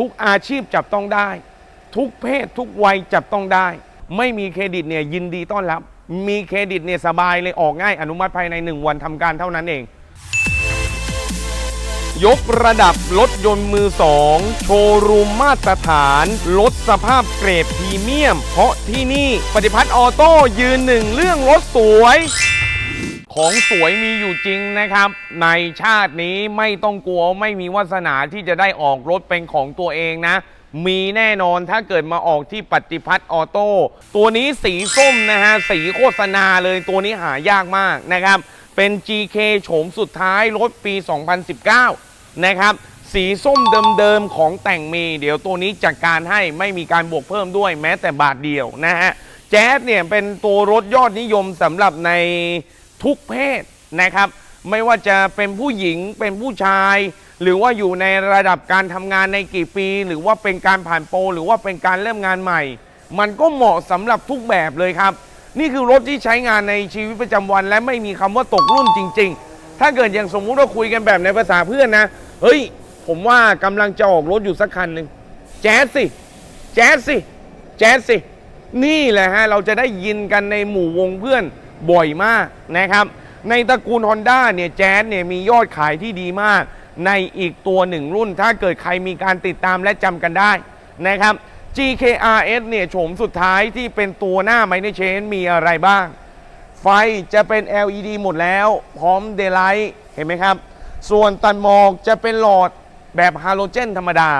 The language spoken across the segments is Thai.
ทุกอาชีพจับต้องได้ ทุกเพศทุกวัยจับต้องได้ ไม่มีเครดิตเนี่ยยินดีต้อนรับ มีเครดิตเนี่ยสบายเลยออกง่ายอนุมัติภายใน 1 วันทำการเท่านั้นเอง ยกระดับรถยนต์มือสองโชว์รูมมาตรฐานลดสภาพเกรดพรีเมียม เพราะที่นี่ปฏิพัฒน์ออโต้ยืนหนึ่งเรื่องรถสวย ของสวยมีอยู่จริงนะครับ ในชาตินี้ไม่ต้องกลัวไม่มีวาสนาที่จะได้ออกรถเป็นของตัวเองนะ มีแน่นอนถ้าเกิดมาออกที่ปฏิพัฒน์ออโต้ตัวนี้สีส้มนะฮะ สีโฆษณาเลยตัวนี้หายากมากนะครับ เป็น GK โฉมสุดท้ายรถปี 2019 นะครับสีส้มเดิมๆของแต่งมี เดี๋ยวตัวนี้จัดการให้ไม่มีการบวกเพิ่มด้วยแม้แต่บาทเดียวนะฮะ แจ๊สเนี่ยเป็นตัวรถยอดนิยมสำหรับใน ทุกเพศนะครับ ไม่ว่าจะเป็นผู้หญิงเป็นผู้ชาย หรือว่าอยู่ในระดับการทำงานในกี่ปี หรือว่าเป็นการผ่านโปรหรือว่าเป็นการเริ่มงานใหม่ มันก็เหมาะสำหรับทุกแบบเลยครับ นี่คือรถที่ใช้งานในชีวิตประจำวัน และไม่มีคำว่าตกรุ่นจริง ๆ ถ้าเกิดอย่างสมมุติว่าคุยกันแบบในภาษาเพื่อนนะเฮ้ย ผมว่ากำลังจะออกรถอยู่สักคันหนึ่งแจ๊สสิแจ๊สสิแจ๊สสินี่แหละฮะเราจะได้ยินกันในหมู่วงเพื่อน บ่อยมากนะครับ ในตระกูล Honda เนี่ยแจ๊สเนี่ยมียอดขายที่ดีมาก ในอีกตัวหนึ่งรุ่น ถ้าเกิดใครมีการติดตามและจำกันได้นะครับ GKRS เนี่ยโฉมสุดท้ายที่เป็นตัวหน้าไมเนเชนมีอะไรบ้าง ไฟจะเป็น LED หมดแล้ว พร้อมเดย์ไลท์เห็นไหมครับ ส่วนตันหมอกจะเป็นหลอดแบบฮาโลเจนธรรมดา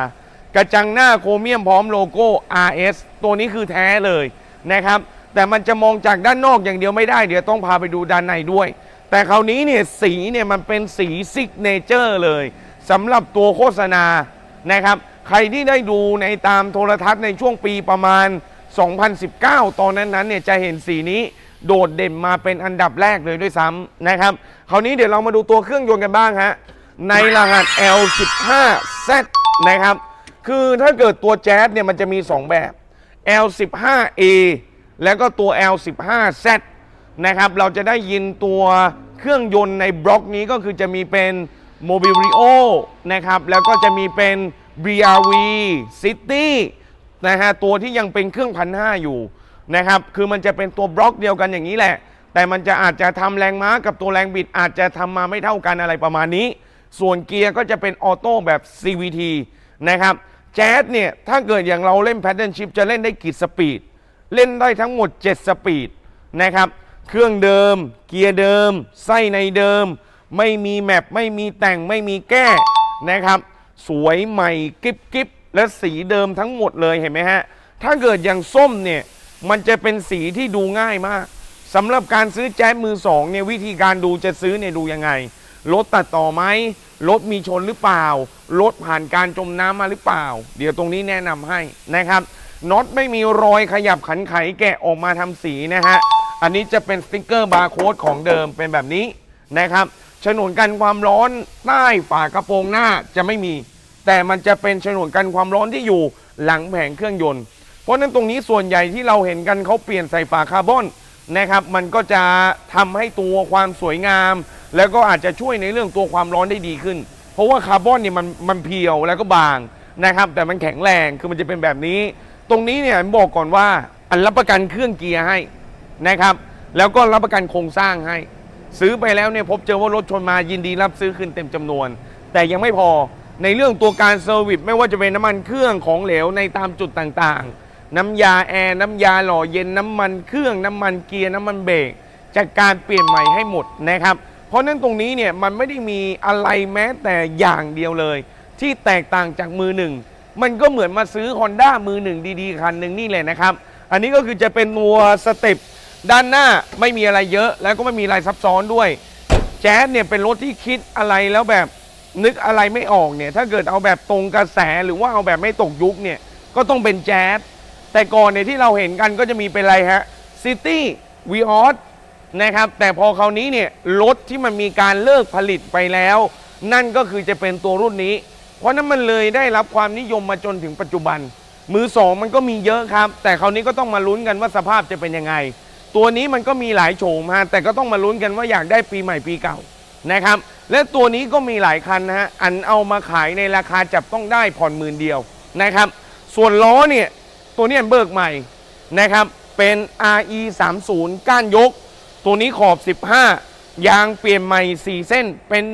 กระจังหน้าโครเมียมพร้อมโลโก้ RS ตัวนี้คือแท้เลยนะครับ แต่มันจะมองจากด้านนอกอย่างเดียวไม่ได้ เดี๋ยวต้องพาไปดูด้านในด้วย แต่คราวนี้เนี่ยสีเนี่ยมันเป็นสีซิกเนเจอร์เลยสำหรับตัวโฆษณานะครับ ใครที่ได้ดูในตามโทรทัศน์ในช่วงปีประมาณ 2019 ตอนนั้นนั้นเนี่ยจะเห็นสีนี้โดดเด่นมาเป็นอันดับแรกเลยด้วยซ้ำนะครับ คราวนี้เดี๋ยวเรามาดูตัวเครื่องยนต์กันบ้างฮะ ในรหัส L15Z นะครับ คือถ้าเกิดตัวแจ๊สเนี่ยมันจะมี 2 แบบ L15A แล้วก็ตัว L15Z นะครับ เราจะได้ยินตัวเครื่องยนต์ในบล็อกนี้ก็คือจะมีเป็น Mobilio นะครับ แล้วก็จะมีเป็น BRV City นะฮะ ตัวที่ยังเป็นเครื่องพันห้าอยู่นะครับ คือมันจะเป็นตัวบล็อกเดียวกันอย่างนี้แหละ แต่มันจะอาจจะทำแรงม้ากับตัวแรงบิดอาจจะทำมาไม่เท่ากันอะไรประมาณนี้ ส่วนเกียร์ก็จะเป็นออโต้แบบ CVT นะครับ แจ๊สเนี่ย ถ้าเกิดอย่างเราเล่นแพ d เดิลชิพจะเล่นได้กี่สปีด เล่นได้ทั้งหมด 7 สปีดนะครับ เครื่องเดิม เกียร์เดิม ไส้ในเดิม ไม่มีแมปไม่มีแต่งไม่มีแก้นะครับ สวยใหม่กิบกิบและสีเดิมทั้งหมดเลยเห็นไหมฮะ ถ้าเกิดอย่างส้มเนี่ย มันจะเป็นสีที่ดูง่ายมากสำหรับการซื้อแจ๊สมือสองเนี่ยวิธีการดูจะซื้อเนี่ยดูยังไงรถตัดต่อไหมรถมีชนหรือเปล่ารถผ่านการจมน้ำมาหรือเปล่า เดี๋ยวตรงนี้แนะนำให้นะครับ น็อตไม่มีรอยขยับขันไขแกะออกมาทำสีนะฮะ อันนี้จะเป็นสติ๊กเกอร์บาร์โค้ดของเดิมเป็นแบบนี้นะครับฉนวนกันความร้อนใต้ฝากระโปรงหน้าจะไม่มี แต่มันจะเป็นฉนวนกันความร้อนที่อยู่หลังแผงเครื่องยนต์ เพราะฉะนั้นตรงนี้ส่วนใหญ่ที่เราเห็นกันเขาเปลี่ยนใส่ฝาคาร์บอนนะครับ มันก็จะทำให้ตัวความสวยงาม แล้วก็อาจจะช่วยในเรื่องตัวความร้อนได้ดีขึ้น เพราะว่าคาร์บอนเนี่ยมันมันเพียวแล้วก็บางนะครับ แต่มันแข็งแรงคือมันจะเป็นแบบนี้ ตรงนี้เนี่ยบอกก่อนว่า อันรับประกันเครื่องเกียร์ให้นะครับ แล้วก็รับประกันโครงสร้างให้ ซื้อไปแล้วเนี่ยพบเจอว่ารถชนมายินดีรับซื้อคืนเต็มจำนวน แต่ยังไม่พอในเรื่องตัวการเซอร์วิสไม่ว่าจะเป็นน้ำมันเครื่องของเหลวในตามจุดต่างๆ น้ำยาแอร์น้ำยาหล่อเย็นน้ำมันเครื่องน้ำมันเกียร์น้ำมันเบรกจากการเปลี่ยนใหม่ให้หมดนะครับ เพราะนั้นตรงนี้เนี่ยมันไม่ได้มีอะไรแม้แต่อย่างเดียวเลย ที่แตกต่างจากมือหนึ่ง มันก็เหมือนมาซื้อ Honda มือหนึ่งดีๆ คันหนึ่งนี่เลยนะครับ อันนี้ก็คือจะเป็นตัวสเต็ปด้านหน้าไม่มีอะไรเยอะ แล้วก็ไม่มีอะไรซับซ้อนด้วย แจ๊สเนี่ยเป็นรถที่คิดอะไรแล้วแบบนึกอะไรไม่ออกเนี่ยถ้าเกิดเอาแบบตรงกระแสหรือว่าเอาแบบไม่ตกยุคเนี่ยก็ต้องเป็นแจ๊สแต่ก่อนเนี่ยที่เราเห็นกันก็จะมีเป็นอะไรฮะซิตี้วีออสนะครับแต่พอคราวนี้เนี่ยรถที่มันมีการเลิกผลิตไปแล้ว นั่นก็คือจะเป็นตัวรุ่นนี้ เพราะนั้นมันเลยได้รับความนิยมมาจนถึงปัจจุบัน มือสองมันก็มีเยอะครับ แต่คราวนี้ก็ต้องมาลุ้นกันว่าสภาพจะเป็นยังไง ตัวนี้มันก็มีหลายโฉมฮะแต่ก็ต้องมาลุ้นกันว่าอยากได้ปีใหม่ปีเก่านะครับ และตัวนี้ก็มีหลายคันนะฮะอันเอามาขายในราคาจับต้องได้ผ่อนหมื่นเดียวนะครับ ส่วนล้อเนี่ยตัวนี้เบิกใหม่นะครับเป็น RE 3 0ก้านยก ตัวนี้ขอบ 15 ยางเปลี่ยนใหม่ 4 เส้นเป็น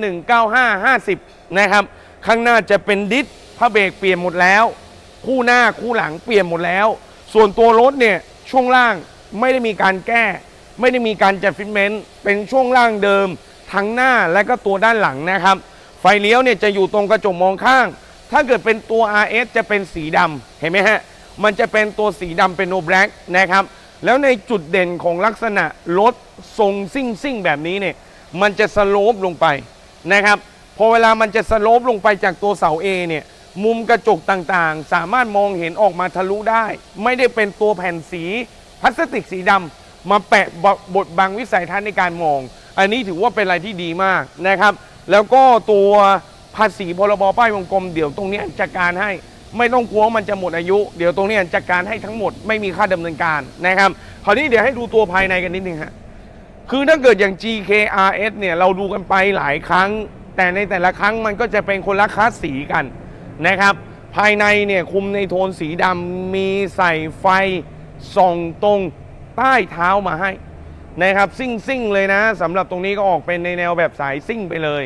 195 50 นะครับ ข้างหน้าจะเป็นดิสพระเบรกเปลี่ยนหมดแล้ว คู่หน้าคู่หลังเปลี่ยนหมดแล้ว ส่วนตัวรถเนี่ยช่วงล่างไม่ได้มีการแก้ ไม่ได้มีการจัดฟิตเมนต์เป็นช่วงล่างเดิม ทั้งหน้าและก็ตัวด้านหลังนะครับ ไฟเลี้ยวเนี่ยจะอยู่ตรงกระจกมองข้าง ถ้าเกิดเป็นตัว RS จะเป็นสีดำเห็นไหมฮะมันจะเป็นตัวสีดำเป็นโนแบล็กนะครับแล้วในจุดเด่นของลักษณะรถทรงซิ่งซิ่งๆแบบนี้เนี่ยมันจะสโลปลงไปนะครับ พอเวลามันจะสโลปลงไปจากตัวเสา A เนี่ย มุมกระจกต่างๆ สามารถมองเห็นออกมาทะลุได้ ไม่ได้เป็นตัวแผ่นสีพลาสติกสีดำมาแปะบบดบังวิสัยทัศน์ในการมอง อันนี้ถือว่าเป็นอะไรที่ดีมากนะครับ แล้วก็ตัวภาษีพรบป้ายวงกลมเดี๋ยวตรงนี้จัดการให้ไม่ต้องกลัวว่ามันจะหมดอายุ เดี๋ยวตรงนี้จัดการให้ทั้งหมดไม่มีค่าดำเนินการนะครับคราวนี้เดี๋ยวให้ดูตัวภายในกันนิดนึงฮะคือถ้าเกิดอย่าง GKRS เนี่ยเราดูกันไปหลายครั้ง แต่ในแต่ละครั้งมันก็จะเป็นคนละคลาสสีกันนะครับ ภายในเนี่ยคุมในโทนสีดำมีใส่ไฟส่องตรงใต้เท้ามาให้นะครับซิ่งซิ่งเลยนะสำหรับตรงนี้ก็ออกเป็นในแนวแบบสายซิ่งไปเลย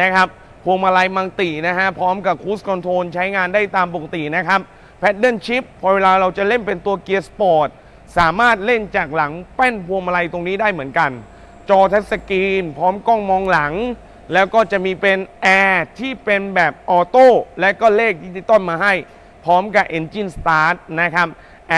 นะครับพวงมาลัยมังตินะฮะพร้อมกับคูสคอนโทรลใช้งานได้ตามปกตินะครับแพดเดิลชิพพอเวลาเราจะเล่นเป็นตัวเกียร์สปอร์ตสามารถเล่นจากหลังแป้นพวงมาลัยตรงนี้ได้เหมือนกัน จอทัชสกรีน พร้อมกล้องมองหลัง แล้วก็จะมีเป็นแอร์ที่เป็นแบบออโต้และก็เลขดิจิตอลมาให้ พร้อมกับ Engine Start นะครับ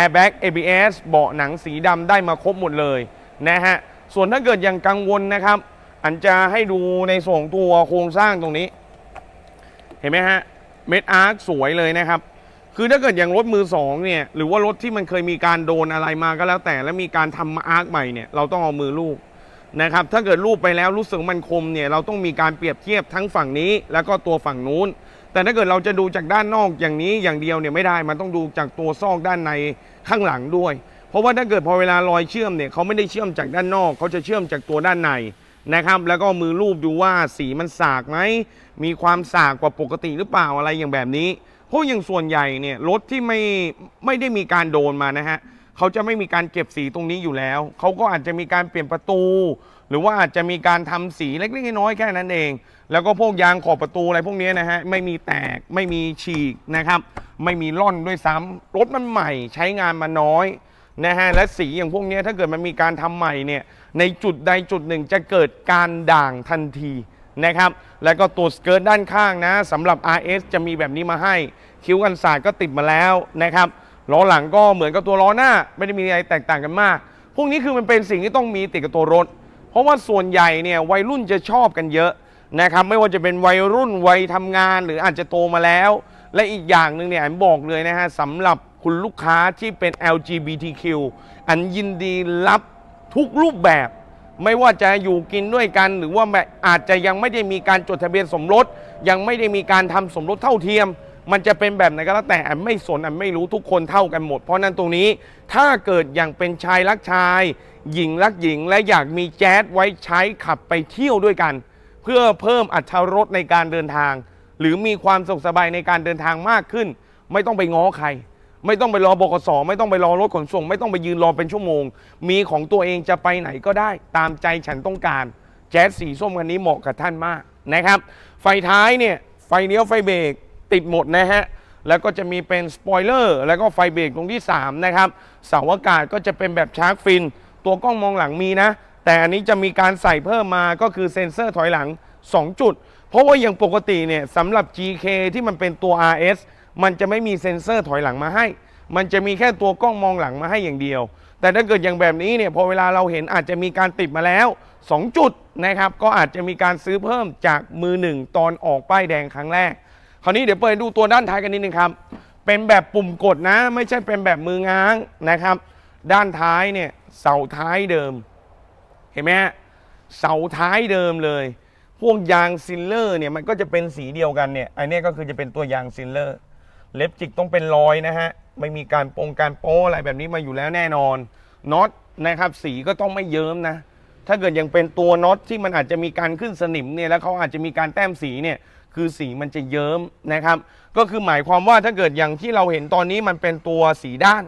Airbag ABS เบาะหนังสีดำได้มาครบหมดเลยนะฮะ ส่วนถ้าเกิดยังกังวลนะครับ อันจะให้ดูในส่วนของตัวโครงสร้างตรงนี้ เห็นไหมฮะ เม็ดอาร์คสวยเลยนะครับ คือถ้าเกิดอย่างรถมือสองเนี่ย หรือว่ารถที่มันเคยมีการโดนอะไรมาก็แล้วแต่ แล้วมีการทำมาอาร์คใหม่เนี่ย เราต้องเอามือลูบ นะครับถ้าเกิดลูบไปแล้วรู้สึกมันคมเนี่ยเราต้องมีการเปรียบเทียบทั้งฝั่งนี้ แล้วก็ตัวฝั่งนู้น แต่ถ้าเกิดเราจะดูจากด้านนอกอย่างนี้อย่างเดียวเนี่ยไม่ได้ มันต้องดูจากตัวซอกด้านในข้างหลังด้วย เพราะว่าถ้าเกิดพอเวลารอยเชื่อมเนี่ยเขาไม่ได้เชื่อมจากด้านนอกเขาจะเชื่อมจากตัวด้านในนะครับ แล้วก็มือลูบดูว่าสีมันสากไหมมีความสากกว่าปกติหรือเปล่าอะไรอย่างแบบนี้ เพราะอย่างส่วนใหญ่เนี่ยรถที่ไม่ไม่ได้มีการโดนมานะฮะ เขาจะไม่มีการเก็บสีตรงนี้อยู่แล้ว เขาก็อาจจะมีการเปลี่ยนประตู หรือว่าอาจจะมีการทำสีเล็กๆน้อยๆแค่นั้นเอง แล้วก็พวกยางขอบประตูอะไรพวกนี้นะฮะไม่มีแตกไม่มีฉีกนะครับ ไม่มีร่อนด้วยซ้ำรถมันใหม่ใช้งานมาน้อยนะฮะและสีอย่างพวกนี้ถ้าเกิดมันมีการทำใหม่เนี่ยในจุดใดจุดหนึ่งจะเกิดการด่างทันทีนะครับ แล้วก็ตัวสเกิร์ตด้านข้างนะสำหรับ RS จะมีแบบนี้มาให้ คิ้วกันศาสตร์ก็ติดมาแล้วนะครับ ล้อหลังก็เหมือนกับตัวล้อหน้า ไม่ได้มีอะไรแตกต่างกันมาก พวกนี้คือมันเป็นสิ่งที่ต้องมีติดกับตัวรถ เพราะว่าส่วนใหญ่เนี่ยวัยรุ่นจะชอบกันเยอะนะครับไม่ว่าจะเป็นวัยรุ่นวัยทำงาน หรืออาจจะโตมาแล้ว และอีกอย่างหนึ่งเนี่ยอันบอกเลยนะฮะสำหรับคุณลูกค้าที่เป็น LGBTQ อันยินดีรับทุกรูปแบบ ไม่ว่าจะอยู่กินด้วยกัน หรือว่าแบบอาจจะยังไม่ได้มีการจดทะเบียนสมรส ยังไม่ได้มีการทำสมรสเท่าเทียม มันจะเป็นแบบไหนก็แล้วแต่อันไม่สนอันไม่รู้ทุกคนเท่ากันหมด เพราะนั้นตรงนี้ถ้าเกิดอย่างเป็นชายรักชาย หญิงรักหญิง และอยากมีแจ๊สไว้ใช้ขับไปเที่ยวด้วยกัน เพื่อเพิ่มอัตรารสในการเดินทาง หรือมีความสุขสบายในการเดินทางมากขึ้น ไม่ต้องไปง้อใคร ไม่ต้องไปรอบกสไม่ต้องไปรอรถขนส่ง ไม่ต้องไปยืนรอเป็นชั่วโมง มีของตัวเองจะไปไหนก็ได้ ตามใจฉันต้องการ แจ๊สสีส้มคันนี้เหมาะกับท่านมากนะครับ ไฟท้ายเนี่ยไฟเลี้ยวไฟเบรก ติดหมดนะฮะ แล้วก็จะมีเป็นสปอยเลอร์แล้วก็ไฟเบรกตรงที่ 3 นะครับ เสาอากาศก็จะเป็นแบบชาร์กฟิน ตัวกล้องมองหลังมีนะ แต่อันนี้จะมีการใส่เพิ่มมาก็คือเซ็นเซอร์ถอยหลัง 2 จุด เพราะว่าอย่างปกติเนี่ยสำหรับ GK ที่มันเป็นตัว RS มันจะไม่มีเซ็นเซอร์ถอยหลังมาให้ มันจะมีแค่ตัวกล้องมองหลังมาให้อย่างเดียว แต่ถ้าเกิดอย่างแบบนี้เนี่ยพอเวลาเราเห็นอาจจะมีการติดมาแล้ว 2 จุดนะครับ ก็อาจจะมีการซื้อเพิ่มจากมือหนึ่งตอนออกป้ายแดงครั้งแรก คราวนี้เดี๋ยวเปิดดูตัวด้านท้ายกันนิดนึงครับ เป็นแบบปุ่มกดนะ ไม่ใช่เป็นแบบมือง้างนะครับ ด้านท้ายเนี่ยเสาท้ายเดิม เห็นไหมฮะเสาท้ายเดิมเลย พวกยางซิลเลอร์เนี่ยมันก็จะเป็นสีเดียวกันเนี่ยอันนี้ก็คือจะเป็นตัวยางซิลเลอร์ เล็บจิกต้องเป็นรอยนะฮะไม่มีการโปงการโป้อะไรแบบนี้มาอยู่แล้วแน่นอนน็อตนะครับ สีก็ต้องไม่เยิ้มนะ ถ้าเกิดยังเป็นตัวน็อตที่มันอาจจะมีการขึ้นสนิมเนี่ยแล้วเขาอาจจะมีการแต้มสีเนี่ย คือสีมันจะเยิ้มนะครับ ก็คือหมายความว่าถ้าเกิดอย่างที่เราเห็นตอนนี้มันเป็นตัวสีด้าน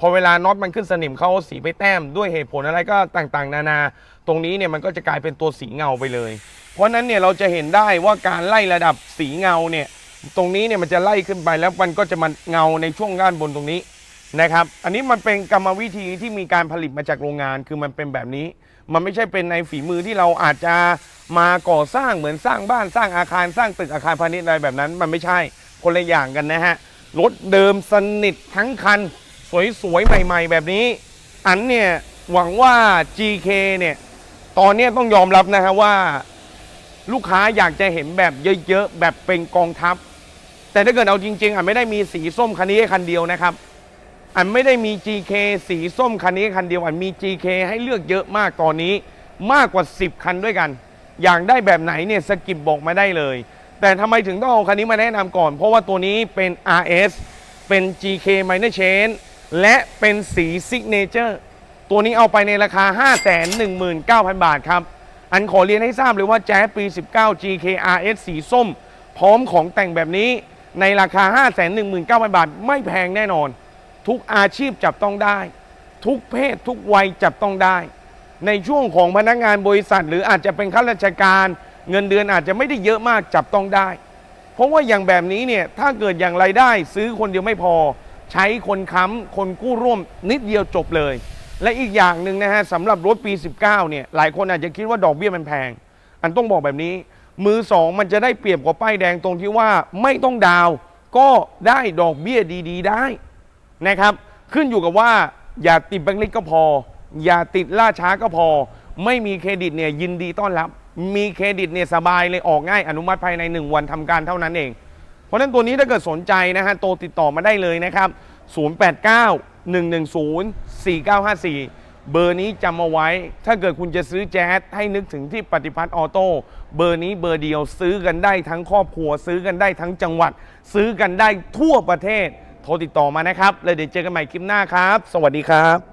พอเวลาน็อตมันขึ้นสนิมเขาเอาสีไปแต้มด้วยเหตุผลอะไรก็ต่างๆ นานา ตรงนี้เนี่ยมันก็จะกลายเป็นตัวสีเงาไปเลย เพราะนั้นเนี่ยเราจะเห็นได้ว่าการไล่ระดับสีเงาเนี่ยตรงนี้เนี่ยมันจะไล่ขึ้นไปแล้วมันก็จะมาเงาในช่วงด้านบนตรงนี้นะครับ อันนี้มันเป็นกรรมวิธีที่มีการผลิตมาจากโรงงานคือมันเป็นแบบนี้ มันไม่ใช่เป็นในฝีมือที่เราอาจจะมาก่อสร้างเหมือนสร้างบ้านสร้างอาคารสร้างตึกอาคารพาณิชย์อะไรแบบนั้น มันไม่ใช่คนละอย่างกันนะฮะรถเดิมสนิททั้งคัน สวยๆ ใหม่ ๆ แบบนี้ อันเนี่ย หวังว่า GK เนี่ย ตอนนี้ต้องยอมรับนะฮะว่า ลูกค้าอยากจะเห็นแบบเยอะ ๆ แบบเป็นกองทัพ แต่ถ้าเกิดเอาจริง ๆอะไม่ได้มีสีส้มคันนี้คันเดียวนะครับ อันไม่ได้มี GK สีส้มคันนี้คันเดียวอันมี GK ให้เลือกเยอะมากตอนนี้มากกว่า 10 คันด้วยกัน อยากได้แบบไหนเนี่ยสกิปบอกมาได้เลย แต่ทำไมถึงต้องเอาคันนี้มาแนะนำก่อน เพราะว่าตัวนี้เป็น RS เป็น GK Minor Chain และเป็นสี Signature ตัวนี้เอาไปในราคา 519,000 บาทครับ อันขอเรียนให้ทราบเลยว่าแจ๊ปี 19 GK RS สีส้ม พร้อมของแต่งแบบนี้ในราคา 519,000 บาท ไม่แพงแน่นอน ทุกอาชีพจับต้องได้ ทุกเพศทุกวัยจับต้องได้ ในช่วงของพนักงานบริษัท หรืออาจจะเป็นข้าราชการ เงินเดือนอาจจะไม่ได้เยอะมากจับต้องได้ เพราะว่าอย่างแบบนี้เนี่ยถ้าเกิดอย่างไรายได้ซื้อคนเดียวไม่พอ ใช้คนค้ำคนกู้ร่วมนิดเดียวจบเลย และอีกอย่างหนึ่งนะฮะสำหรับรถปี 19เนี่ยหลายคนอาจจะคิดว่าดอกเบี้ยมันแพง อันต้องบอกแบบนี้ มือสองมันจะได้เปรียบกว่าป้ายแดงตรงที่ว่าไม่ต้องดาวก็ได้ดอกเบี้ยดี ๆ ได้ นะครับ ขึ้นอยู่กับว่าอย่าติดแบงค์เล็กก็พอ อย่าติดล่าช้าก็พอ ไม่มีเครดิตเนี่ยยินดีต้อนรับ มีเครดิตเนี่ยสบายเลยออกง่ายอนุมัติภายใน 1 วันทำการเท่านั้นเอง เพราะฉะนั้นตัวนี้ถ้าเกิดสนใจนะฮะโทรติดต่อมาได้เลยนะครับ 089 110 4954 เบอร์นี้จำเอาไว้ ถ้าเกิดคุณจะซื้อแจ๊สให้นึกถึงที่ปฏิพัฒน์ออโต้เบอร์นี้เบอร์เดียวซื้อกันได้ทั้งครอบครัวซื้อกันได้ทั้งจังหวัด ซื้อกันได้ทั่วประเทศ โทรติดต่อมานะครับ แล้วเดี๋ยวเจอกันใหม่คลิปหน้าครับ สวัสดีครับ